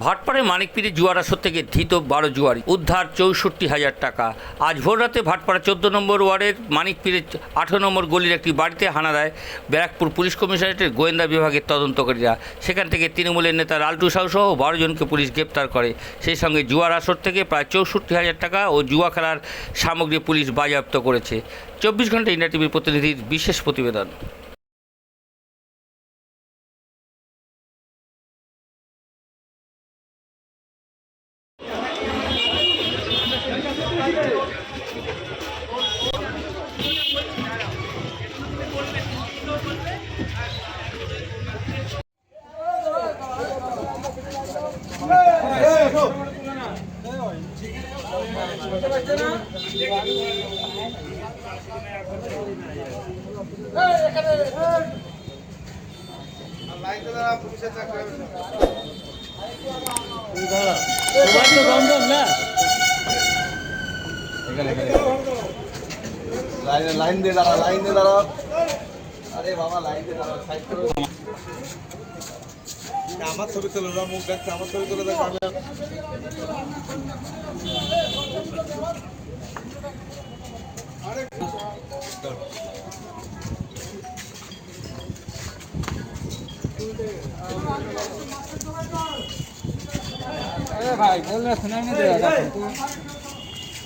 ভাটপাড়ে মানিকপিড়ি জুয়ার আসর থেকে ধৃত বারো জুয়ারি। উদ্ধার চৌষট্টি হাজার টাকা। আজ ভোররাতে ভাটপাড়া চোদ্দ নম্বর ওয়ার্ডের মানিকপিড়ের আঠেরো নম্বর গলির একটি বাড়িতে হানা দেয় ব্যারাকপুর পুলিশ কমিশনারেটের গোয়েন্দা বিভাগের তদন্তকারীরা। সেখান থেকে তৃণমূলের নেতা লালটু সাউ সহ বারো জনকে পুলিশ গ্রেপ্তার করে। সেই সঙ্গে জুয়ার আসর থেকে প্রায় চৌষট্টি হাজার টাকা ও জুয়া খেলার সামগ্রী পুলিশ বাজেয়াপ্ত করেছে। চব্বিশ ঘণ্টা ইন্ডিয়া টিভির প্রতিনিধির বিশেষ প্রতিবেদন। লাইনে দিয়ে দাঁড়া লাইন দিয়ে দাঁড়া আরে বাবা লাইন দিয়ে দাঁড়া সাইড করো আমার ছবি তুলে দাও, মুখ দেখছে, আমার ছবি তুলে দেখো আমি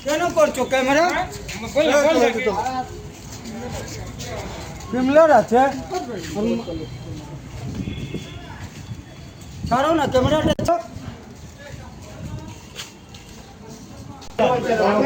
কেন করছ ক্যামেরা? ক্রিমিনাল আছে ছাড়ো না ক্যামেরাটা ছাড়ো।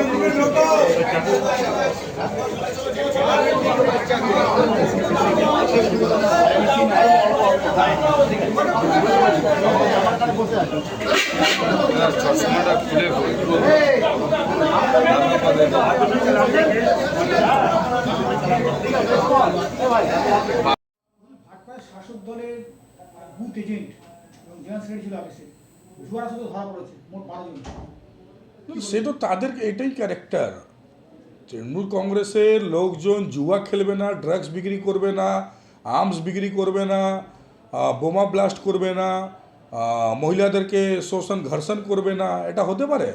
ভাটপাড়ার শাসক দলের বুথ এজেন্ট এবং জেনারেল সেক্রেটারি ছিল অফিসে জুয়ার সাথে ধরা পড়েছে, মোট বারো জন সে তো তাদের এটাই ক্যারেক্টার তৃণমূল কংগ্রেসের লোকজন জুয়া খেলবে না ড্রাগস বিক্রি করবে না আর্মস বিক্রি করবে না বোমা ব্লাস্ট করবে না মহিলাদেরকে শোষণ ঘর্ষণ করবে না এটা হতে পারে।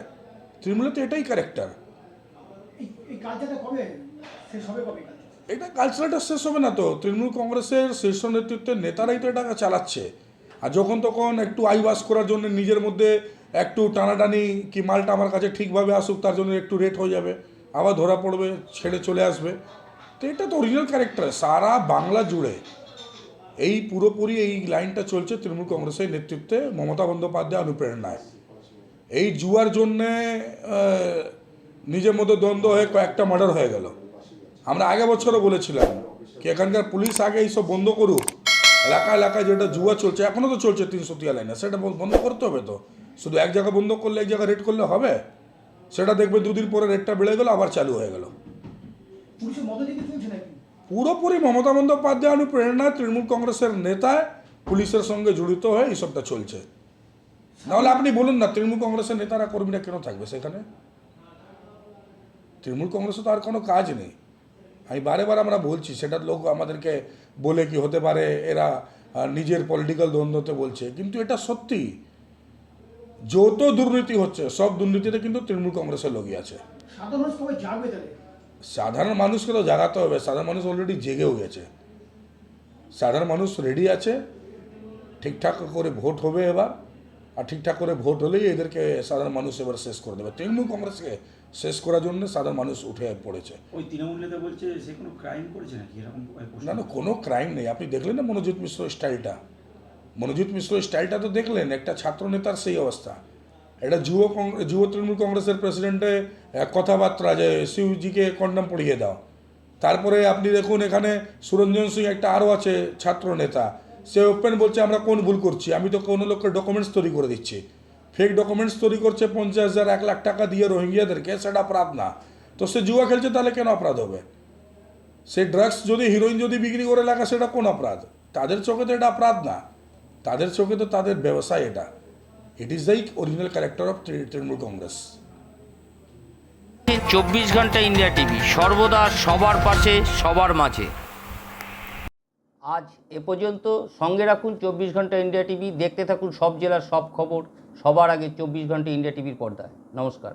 তৃণমূলের তো এটাই ক্যারেক্টার এটা কালচারটা শেষ হবে না তো। তৃণমূল কংগ্রেসের শীর্ষ নেতৃত্বের নেতারাই তো এটা চালাচ্ছে। আর যখন তখন একটু আইবাস করার জন্য নিজের মধ্যে একটু টানাটানি কি মালটা আমার কাছে ঠিকভাবে আসুক, তার জন্য একটু রেট হয়ে যাবে। আবার ধরা পড়বে, ছেড়ে চলে আসবে। তো এটা তো অরিজিনাল ক্যারেক্টার সারা বাংলা জুড়ে। এই পুরোপুরি এই লাইনটা চলছে তৃণমূল কংগ্রেসের নেতৃত্বে মমতা বন্দ্যোপাধ্যায় অনুপ্রেরণায় এই জুয়ার জন্যে নিজের মধ্যে দ্বন্দ্ব হয়ে কয়েকটা মার্ডার হয়ে গেল। আমরা আগে বছরও বলেছিলাম কি এখানকার পুলিশ আগে এইসব বন্ধ করুক। এলাকা এলাকায় যেটা জুয়া চলছে এখনও তো চলছে তিনশো টিয়া লাইনে সেটা বন্ধ করতে হবে তো। শুধু এক জায়গায় বন্ধ করলে এক জায়গায় রেট করলে হবে? সেটা দেখবে দুদিন পরে রেটটা বেড়ে গেলো আবার চালু হয়ে গেল। পুরোপুরি মমতা বন্দ্যোপাধ্যায় অনুপ্রেরণায় তৃণমূল কংগ্রেসের নেতা পুলিশের সঙ্গে জড়িত হয়ে এইসবটা চলছে। নাহলে আপনি বলুন না তৃণমূল কংগ্রেসের নেতারা কর্মীরা কেন থাকবে সেখানে? তৃণমূল কংগ্রেসে তো আর কোনো কাজ নেই। আমি বারে বার আমরা বলছি সেটা লোক আমাদেরকে বলে কি হতে পারে এরা নিজের পলিটিক্যাল দ্বন্দ্বতে বলছে। কিন্তু এটা সত্যি। যত দুর্নীতি হচ্ছে সব দুর্নীতিতে কিন্তু তৃণমূল কংগ্রেসের লোকই আছে। সাধারণ মানুষ কবে জাগবে তাহলে? সাধারণ মানুষকে তো জাগাতে হবে সাধারণ মানুষ অলরেডি জেগেও গেছে। সাধারণ মানুষ রেডি আছে ঠিকঠাক করে ভোট হবে এবার আর ঠিকঠাক করে ভোট হলেই এদেরকে সাধারণ মানুষ এবার শেষ করে দেবে। তৃণমূল কংগ্রেসকে শেষ করার জন্য সাধারণ মানুষ উঠে পড়েছে। ওই তৃণমূল নেতা বলছে সে কোনো ক্রাইম করেছে নাকি? এরকম না না কোনো ক্রাইম নেই। আপনি দেখলেন না মনোজিৎ মিশ্র স্টাইলটা মনোজিৎ মিশ্র স্টাইলটা তো দেখলেন, একটা ছাত্র নেতার সেই অবস্থা। এটা যুব কংগ্রেস যুব তৃণমূল কংগ্রেসের প্রেসিডেন্টে কথাবার্তা, যে শিবজিকে কন্ডাম পড়িয়ে দাও। তারপরে আপনি দেখুন এখানে সুরঞ্জন সিং একটা আরও আছে ছাত্র নেতা সে ওপেন বলছে, আমরা কোন ভুল করছি? আমি তো কোনো লোকের ডকুমেন্টস তৈরি করে দিচ্ছি। ফেক ডকুমেন্টস তৈরি করছে পঞ্চাশ হাজার, এক লাখ টাকা দিয়ে রোহিঙ্গিয়াদেরকে, সেটা অপরাধ না। তো সে জুয়া খেলছে, তাহলে কেন অপরাধ হবে? সে ড্রাগস যদি হিরোইন যদি বিক্রি করে লাগা সেটা কোন অপরাধ? তাদের চোখে তো এটা অপরাধ না। তাদের চোখে তো তাদের ব্যবসায় এটা। It is the original character of Trinamool Congress চব্বিশ ঘণ্টা ইন্ডিয়া টিভি সর্বদা সবার পাশে সবার মাঝে। আজ এ পর্যন্ত সঙ্গে রাখুন চব্বিশ ঘণ্টা ইন্ডিয়া টিভি দেখতে থাকুন সব জেলার সব খবর সবার আগে চব্বিশ ঘণ্টা ইন্ডিয়া টিভির পর্দায়। নমস্কার।